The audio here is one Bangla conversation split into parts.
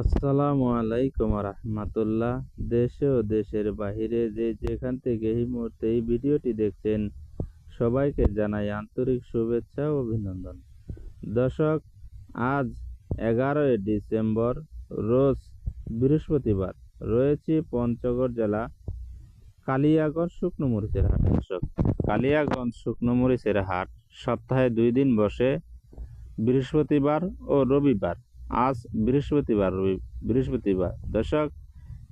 আসসালামু আলাইকুম রহমতুল্লাহ। দেশে ও দেশের বাহিরে যে যেখান থেকে এই মুহূর্তে এই ভিডিওটি দেখছেন, সবাইকে জানাই আন্তরিক শুভেচ্ছা ও অভিনন্দন। দর্শক, আজ এগারোই ডিসেম্বর, রোজ বৃহস্পতিবার। রয়েছে পঞ্চগড় জেলা কালিয়াগঞ্জ শুকনো মরিচের হাট। দর্শক, কালিয়াগঞ্জ শুকনো মরিচের হাট সপ্তাহে দুই দিন বসে, বৃহস্পতিবার ও রবিবার। আজ বৃহস্পতিবার বৃহস্পতিবার। দর্শক,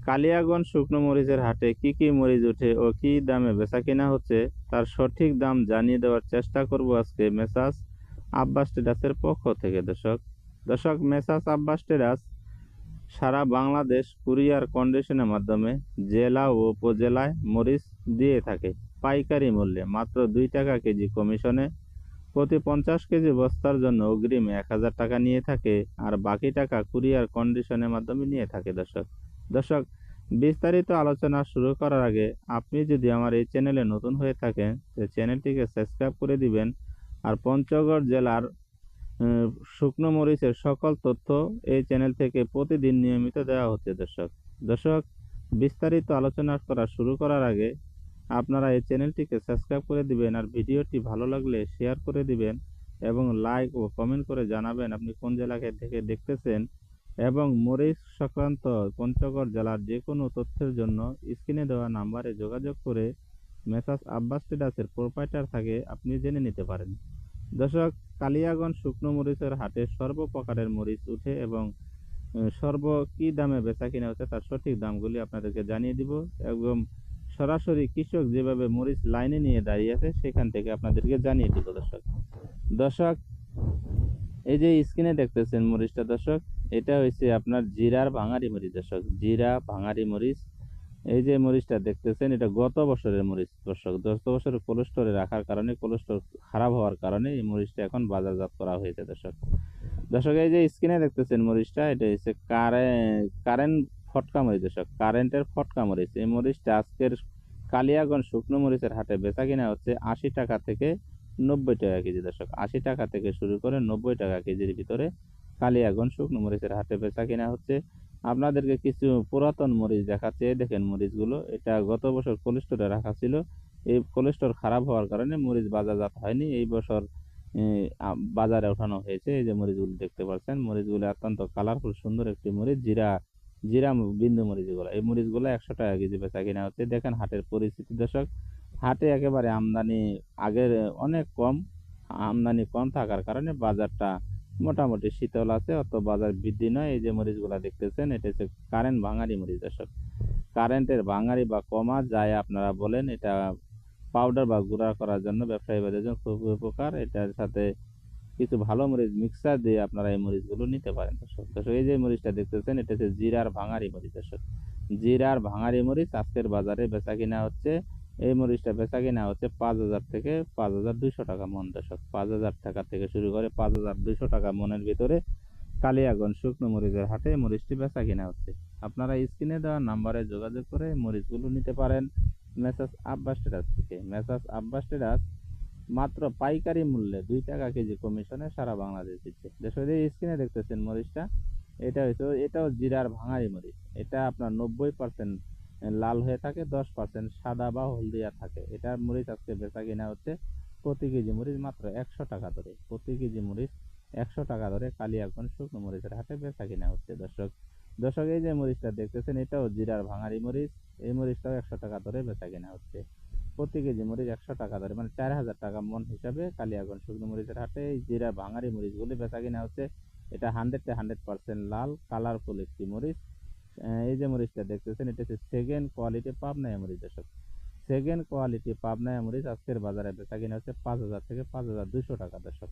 কালিয়াগঞ্জ শুকনো মরিচের হাটে কি কি মরিচ ওঠে ও কি দামে বেচা কিনা হচ্ছে তার সঠিক দাম জানিয়ে দেওয়ার চেষ্টা করব আজকে মেসাস আব্বাস টেরাসের পক্ষ থেকে, দর্শক। দর্শক মেসাস আব্বাস টেরাস সারা বাংলাদেশ কুরিয়ার কন্ডিশনের মাধ্যমে জেলা ও উপজেলায় মরিচ দিয়ে থাকে। পাইকারি মূল্যে মাত্র দুই টাকা কেজি কমিশনে প্রতি পঞ্চাশ কেজি বস্তার জন্য অগ্রিম এক হাজার টাকা নিয়ে থাকে আর বাকি টাকা কুরিয়ার কন্ডিশনের মাধ্যমে নিয়ে থাকে দর্শক। দর্শক, বিস্তারিত আলোচনা শুরু করার আগে আপনি যদি আমার এই চ্যানেলে নতুন হয়ে থাকেন, তো চ্যানেলটিকে সাবস্ক্রাইব করে দিবেন আর পঞ্চগড় জেলার শুকনো মরিচের সকল তথ্য এই চ্যানেল থেকে প্রতিদিন নিয়মিত দেওয়া হচ্ছে দর্শক। দর্শক, বিস্তারিত আলোচনা করা শুরু করার আগে আপনারা এই চ্যানেলটিকে সাবস্ক্রাইব করে দিবেন আর ভিডিওটি ভালো লাগলে শেয়ার করে দিবেন এবং লাইক ও কমেন্ট করে জানাবেন আপনি কোন জেলাকে থেকে দেখতেছেন এবং মরিচ সংক্রান্ত পঞ্চগড় জেলার যে কোনো তথ্যের জন্য স্ক্রিনে দেওয়া নাম্বারে যোগাযোগ করে মেসাস আব্বাস ট্রেডার্সের প্রোপাইটার থাকে, আপনি জেনে নিতে পারেন। দর্শক, কালিয়াগঞ্জ শুকনো মরিচের হাটে সর্বপ্রকারের মরিচ উঠে এবং সর্ব কি দামে বেচা কিনা হচ্ছে তার সঠিক দামগুলি আপনাদেরকে জানিয়ে দিব। এবং সরাসরি কৃষক যেভাবে মরিচ লাইনে নিয়ে দাঁড়িয়ে আছে, সেখান থেকে আপনাদেরকে জানিয়ে দিব, দর্শক। দর্শক, এই যে স্ক্রিনে দেখতেছেন মরিচটা, দর্শক, এটা হচ্ছে আপনার জিরার ভাঙারি মরিচ, দর্শক। জিরা, ভাঙারি মরিচ, এই যে মরিচটা দেখতেছেন, এটা গত বছরের মরিচ, দর্শক। গত বছরের কোলেস্টোরে রাখার কারণে কোলেস্টোর খারাপ হওয়ার কারণে এই মরিচটা এখন বাজারজাত করা হয়েছে, দর্শক। দর্শক, এই যে স্ক্রিনে দেখতেছেন মরিচটা, এটা হচ্ছে কারেন্ট কারেন্ট ফটকা মরিচ দর্শক কারেন্টের ফটকা মরিচ এই মরিচটা আজকের কালিয়াগঞ্জ শুকনো মরিচের হাটে বেচা কিনা হচ্ছে আশি টাকা থেকে নব্বই টাকা কেজি দর্শক। আশি টাকা থেকে শুরু করে নব্বই টাকা কেজির ভিতরে কালিয়াগঞ্জ শুকনো মরিচের হাটে বেচা কিনা হচ্ছে। আপনাদেরকে কিছু পুরাতন মরিচ দেখাচ্ছে। দেখেন মরিচগুলো, এটা গত বছর কোলেস্টোরে রাখা ছিল। এই কোলেস্টোর খারাপ হওয়ার কারণে মরিচ বাজারজাত হয়নি। এই বছর বাজারে ওঠানো হয়েছে। এই যে মরিচগুলো দেখতে পাচ্ছেন, মরিচগুলো অত্যন্ত কালারফুল সুন্দর একটি মরিচ। জিরা জিরা বিন্দু মরিচগুলো। এই মরিচগুলো একশো টাকা কেজি বেচা কিনা হচ্ছে। দেখেন হাটের পরিস্থিতি দর্শক, হাটে একেবারে আমদানি আগের অনেক কম, আমদানি কম থাকার কারণে বাজারটা মোটামুটি শীতল আছে, অত বাজার বৃদ্ধি নয়। এই যে মরিচগুলো দেখতেছেন, এটা হচ্ছে কারেন্ট ভাঙারি মরিচ দর্শক। কারেন্টের ভাঙারি বা কমা যায় আপনারা বলেন, এটা পাউডার বা গুঁড়া করার জন্য, ব্যবসায়ীদের জন্য খুব উপকার। এটার সাথে কিছু ভালো মরিচ মিক্সার দিয়ে আপনারা এই মরিচগুলো নিতে পারেন। দর্শক দর্শক এই যে মরিচটা দেখতেছেন, এটা হচ্ছে জিরার ভাঙারি মরিচ। দর্শক জিরার ভাঙারি মরিচ আজকের বাজারে বেচা কিনা হচ্ছে, এই মরিচটা বেচা কিনা হচ্ছে পাঁচ হাজার থেকে পাঁচ হাজার দুইশো টাকা মন। দর্শক পাঁচ হাজার টাকা থেকে শুরু করে পাঁচ হাজার দুইশো টাকা মনের ভিতরে কালিয়াগঞ্জ শুকনো মরিচের হাটে মরিচটি বেচা কিনা হচ্ছে। আপনারা স্ক্রিনে দেওয়া নাম্বারে যোগাযোগ করে মরিচগুলো নিতে পারেন। মেসাস আব্বাস টেরাস থেকে। মেসাস আব্বাস টেরাস মাত্র পাইকারি মূল্যে দুই টাকা কেজি কমিশনে সারা বাংলাদেশ দিচ্ছে। এই স্ক্রিনে দেখতেছেন মরিচটা, এটা হচ্ছে এটাও জিরার ভাঙারি মরিচ। এটা আপনার নব্বই পার্সেন্ট লাল হয়ে থাকে, দশ পার্সেন্ট সাদা বা হলদিয়া থাকে। এটার মরিচ আজকে বেচা কিনা হচ্ছে প্রতি কেজি মরিচ মাত্র একশো টাকা ধরে। প্রতি কেজি মরিচ একশো টাকা ধরে কালিয়াগঞ্জ শুকনো মরিচের হাটে বেচা কিনা হচ্ছে। দর্শক দর্শক, এই যে মরিচটা দেখতেছেন, এটাও জিরার ভাঙারি মরিচ। এই মরিচটাও একশো টাকা ধরে বেচা কিনা হচ্ছে। প্রতি কেজি মরিচ একশো টাকা ধরে মানে চার হাজার টাকা মন হিসাবে কালিয়াগঞ্জ শুকনো মরিচের হাটে এই জিরা ভাঙারি মরিচগুলি বেচা কিনা হচ্ছে। এটা হান্ড্রেড হান্ড্রেড পার্সেন্ট লাল কালারফুল একটি মরিচ। এই যে মরিচটা দেখতেছেন, এটা হচ্ছে সেকেন্ড কোয়ালিটি পাবনায় মরিচ দর্শক। সেকেন্ড কোয়ালিটি পাবনায় মরিচ আজকের বাজারে বেচা কিনা হচ্ছে পাঁচ হাজার থেকে পাঁচ হাজার দুশো টাকা দর্শক।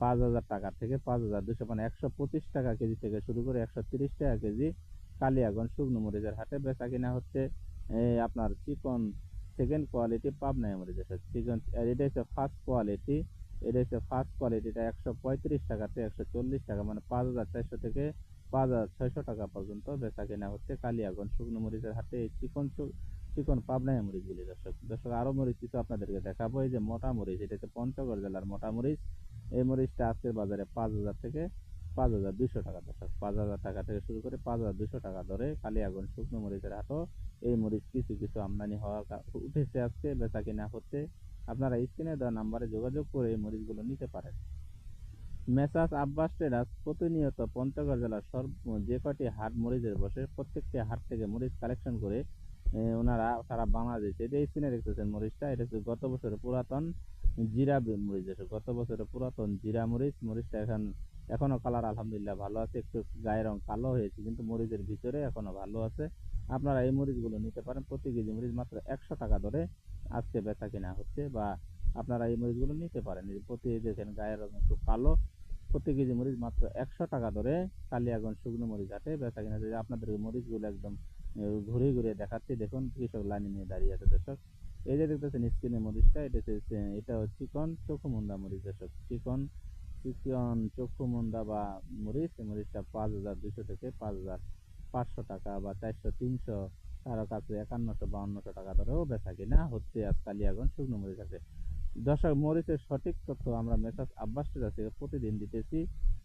পাঁচ হাজার টাকা থেকে পাঁচ হাজার দুশো মানে একশো পঁচিশ টাকা কেজি থেকে শুরু করে একশো তিরিশ টাকা কেজি কালিয়াগঞ্জ শুকনো মরিচের হাটে বেচা কিনা হচ্ছে। আপনার চিকন সেকেন্ড কোয়ালিটি পাবনায় মরিচ আছে চিকন আর এটা হচ্ছে ফার্স্ট কোয়ালিটি এটা হচ্ছে ফার্স্ট কোয়ালিটিটা একশো পঁয়ত্রিশ টাকা থেকে একশো চল্লিশ টাকা মানে পাঁচ হাজার চারশো থেকে পাঁচ হাজার ছয়শো টাকা পর্যন্ত বেচা কেনা হচ্ছে কালিয়াগঞ্জ, শুকনো মরিচের হাটে। এই চিকন চিকন পাবনায় মরিচগুলি দর্শক। দর্শক, আরও মরিচ কিছু আপনাদেরকে দেখাবো। এই যে মোটা মরিচ, এটা হচ্ছে পঞ্চগড় জেলার মোটা মরিচ। এই মরিচটা আজকের বাজারে পাঁচ হাজার থেকে পাঁচ হাজার দুইশো টাকা দর্শক, পাঁচ হাজার টাকা থেকে শুরু করে পাঁচ হাজার দুইশো টাকা ধরে কালিয়াগঞ্জ শুকনো মরিচের হাটও। এই মরিচ কিছু কিছু আমদানি হওয়া উঠেছে আজকে, বেচা কিনা হচ্ছে। আপনারা স্ক্রিনে দেওয়া নাম্বারে যোগাযোগ করে এই মরিচগুলো নিতে পারেন। মেসাস আব্বাস ট্রেডার্স প্রতিনিয়ত পঞ্চগড় জেলার সর্ব যে কয়টি হাট মরিচের বসে, প্রত্যেকটি হাট থেকে মরিচ কালেকশন করে ওনারা সারা বাংলাদেশে এটা স্ক্রিনে দেখতেছেন মরিচটা, এটা হচ্ছে গত বছরের পুরাতন জিরা মরিচ যেটা গত বছরের পুরাতন জিরা মরিচ, মরিচটা এখন এখনও কালার আলহামদুলিল্লাহ ভালো আছে, একটু গায়ের রং কালো হয়েছে, কিন্তু মরিচের ভিতরে এখনও ভালো আছে। আপনারা এই মরিচগুলো নিতে পারেন, প্রতি কেজি মরিচ মাত্র একশো টাকা ধরে আজকে বেচা কিনা হচ্ছে বা আপনারা এই মরিচগুলো নিতে পারেন। প্রতি দেখেন গায়ের রং একটু কালো, প্রতি কেজি মরিচ মাত্র একশো টাকা ধরে কালিয়াগঞ্জ শুকনো মরিচ হাটে বেচা কিনা। হচ্ছে। আপনাদের মরিচগুলো একদম ঘুরে ঘুরে দেখাচ্ছি, দেখুন কৃষক লাইনে নিয়ে দাঁড়িয়ে আছে দর্শক। এই যে দেখতেছেন স্ক্রিনে মরিচটা, এটা হচ্ছে, এটা চিকন চোখমুন্দা মরিচ দর্শক, চিকন চিকন চক্ষুমুন্দা বা মরিচ, মরিচটা পাঁচ হাজার দুশো থেকে পাঁচ হাজার পাঁচশো টাকা বা চারশো, তিনশো। কারও কাছে একান্নশো বাউন্নশো টাকা ধরেও বেচা কিনা হচ্ছে আজ কালিয়াগঞ্জ শুকনো মরিচ আছে। দর্শক, মরিচের সঠিক তথ্য আমরা মেসাজ আব্বাস ট্রেডার্স থেকে প্রতিদিন দিতেছি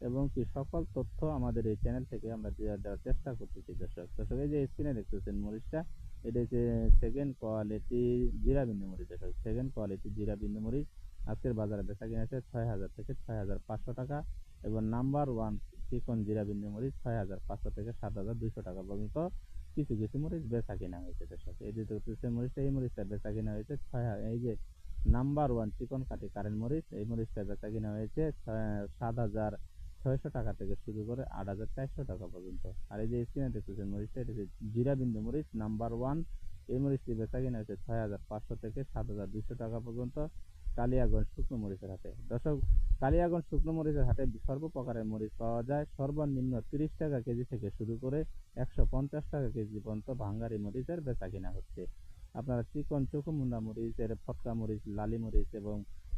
এবং কি সকল তথ্য আমাদের এই চ্যানেল থেকে আমরা দেওয়ার দেওয়ার চেষ্টা করতেছি দর্শক। দর্শক, এই যে স্ক্রিনে দেখতেছেন মরিচটা, এটা হচ্ছে সেকেন্ড কোয়ালিটি জিরা বিন্দু মরিচ দর্শক। সেকেন্ড কোয়ালিটি জিরা বিন্দু মরিচ। আজকের বাজারে বেচা কিনা আছে ছয় হাজার থেকে ছয় হাজার পাঁচশো টাকা এবং নাম্বার ওয়ান চিকন জিরা বিন্দু মরিচ ছয় হাজার পাঁচশো থেকে সাত হাজার দুইশো টাকা পর্যন্ত কিছু কিছু মরিচ বেচা কিনা হয়েছে দর্শক। এই যে মরিচটা, এই মরিচটা বেচা কিনা হয়েছে ছয় এই যে নাম্বার ওয়ান চিকন কাটি কারেন্ট মরিচ, এই মরিচটা বেচা কিনা হয়েছে সাত হাজার ছয়শো টাকা থেকে শুরু করে আট হাজার চারশো টাকা পর্যন্ত। আর এই যে স্ক্রিনে দেখতেছেন মরিচটা, এটা জিরা বিন্দু মরিচ নাম্বার ওয়ান, এই মরিচটি বেচা কিনা হয়েছে ছয় হাজার পাঁচশো থেকে সাত হাজার দুইশো টাকা পর্যন্ত। কালিয়াগঞ্জ শুকনো মরিচের হাটে। দর্শক, কালিয়াগঞ্জ শুকনো মরিচের হাটে সর্বপ্রকারের মরিচ পাওয়া যায়। সর্বনিম্ন তিরিশ টাকা কেজি থেকে শুরু করে একশো পঞ্চাশ টাকা কেজি পর্যন্ত ভাঙ্গারি মরিচের বেচা কিনা হচ্ছে। আপনারা চিকন চকুমুন্ডা মরিচের, ফটকা মরিচ, লালি মরিচ এবং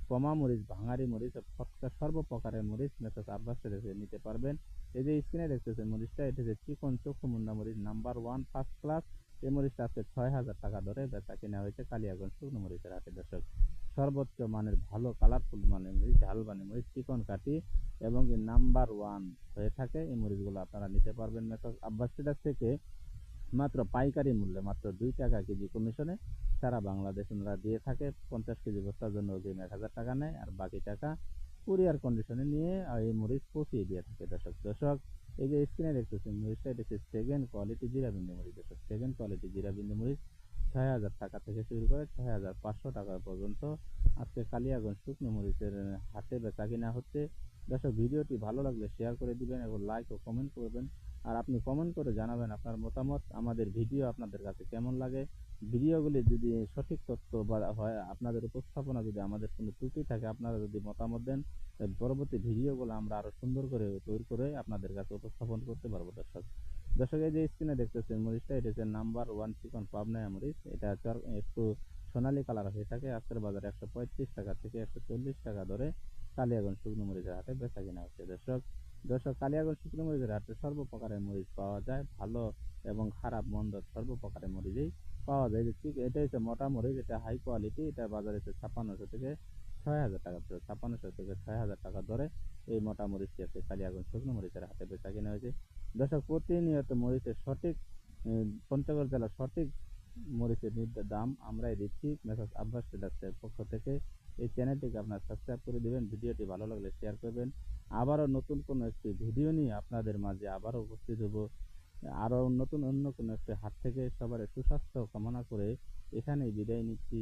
কমা মরিচ ভাঙারি মরিচ, ফটকা সর্বপ্রকারের মরিচ মেসাজ আব্বাস নিতে পারবেন। এই যে স্ক্রিনে দেখতেছেন মরিচটা, এটা হচ্ছে চিকন চকুমুন্ডা মরিচ নাম্বার ওয়ান, ফার্স্ট ক্লাস। এই মরিচটা আজকে ছয় হাজার টাকা ধরে বেচা কেনা হয়েছে কালিয়াগঞ্জ শুকনো মরিচের হাটে, দর্শক। সর্বোচ্চ মানের, ভালো কালারফুল মানে ঝাল মানে মরিচ, চিকন কাটি এবং নাম্বার ওয়ান হয়ে থাকে এই মরিচগুলো আপনারা নিতে পারবেন মেসাজ আব্বাস থেকে মাত্র পাইকারি মূল্যে মাত্র দুই টাকা কেজি কমিশনে সারা বাংলাদেশ ওনারা দিয়ে থাকে। পঞ্চাশ কেজি বস্তার জন্য অগ্রিম এক হাজার টাকা নেয়। আর বাকি টাকা কুরিয়ার কন্ডিশনে নিয়ে এই মরিচ পৌঁছিয়ে দিয়ে থাকে দর্শক দর্শক। এই যে স্ক্রিনে দেখতেছেন মরিচটা, এটা হচ্ছে সেকেন্ড কোয়ালিটি জিরা বিন্দু মরিচ। সেকেন্ড কোয়ালিটি জিরা বিন্দু মরিচ। ছয় হাজার টাকা থেকে শুরু করে ছয় হাজার পাঁচশো টাকা পর্যন্ত আজকে কালিয়াগঞ্জ শুকনো মরিচের হাটে বেচা কিনা হচ্ছে। দর্শক, ভিডিওটি ভালো লাগলে শেয়ার করে দিবেন এবং লাইক ও কমেন্ট করবেন। আর আপনি কমেন্ট করে জানাবেন আপনার মতামত, আমাদের ভিডিও আপনাদের কাছে কেমন লাগে। ভিডিওগুলি যদি সঠিক তথ্য বা হয়, আপনাদের উপস্থাপনা যদি আমাদের কোনো ত্রুটি থাকে, আপনারা যদি মতামত দেন পরবর্তী ভিডিওগুলো আমরা আরও সুন্দর করে তৈরি করে আপনাদের কাছে উপস্থাপন করতে পারব দর্শক। দর্শক এই যে স্ক্রিনে দেখতেছেন, মরিচটা, এটা হচ্ছে নাম্বার ওয়ান চিকন পাবনায়া মরিচ। এটা একটু সোনালী কালার হয়ে থাকে। আজকের বাজারে একশো পঁয়ত্রিশ টাকা থেকে একশো চল্লিশ টাকা ধরে কালিয়াগঞ্জ শুকনো মরিচের হাটে বেচা কিনা হচ্ছে। দর্শক দর্শক, কালিয়াগঞ্জ শুকনো মরিচের হাটে সর্বপ্রকারের মরিচ পাওয়া যায়। ভালো এবং খারাপ মন্দ সর্বপ্রকারের মরিচই পাওয়া যায়। ঠিক এটা হচ্ছে মোটা মরিচ, এটা হাই কোয়ালিটি এটা বাজারে হচ্ছে ছাপ্পান্নশো থেকে ছয় হাজার টাকা ধরে ছাপ্পান্নশো থেকে ছয় হাজার টাকা ধরে এই মোটা মরিচটি আছে কালিয়াগঞ্জ শুকনো মরিচের হাতে বেচা কিনা হয়েছে। দর্শক, প্রতিনিয়ত মরিচের সঠিক পঞ্চগড় জেলার সঠিক মরিচের নির্ধারিত দাম আমরাই দিচ্ছি। মেসাজ আব্বাস ট্রেডার্সের পক্ষ থেকে এই চ্যানেলটিকে আপনারা সাবস্ক্রাইব করে দিবেন। ভিডিওটি ভালো লাগলে শেয়ার করবেন। আবারও নতুন কোনো একটি ভিডিও নিয়ে আপনাদের মাঝে আবারও উপস্থিত হব। আরও নতুন অন্য কোনো একটি হাট থেকে সবার সুস্বাস্থ্য কামনা করে এখানেই বিদায় নিচ্ছি।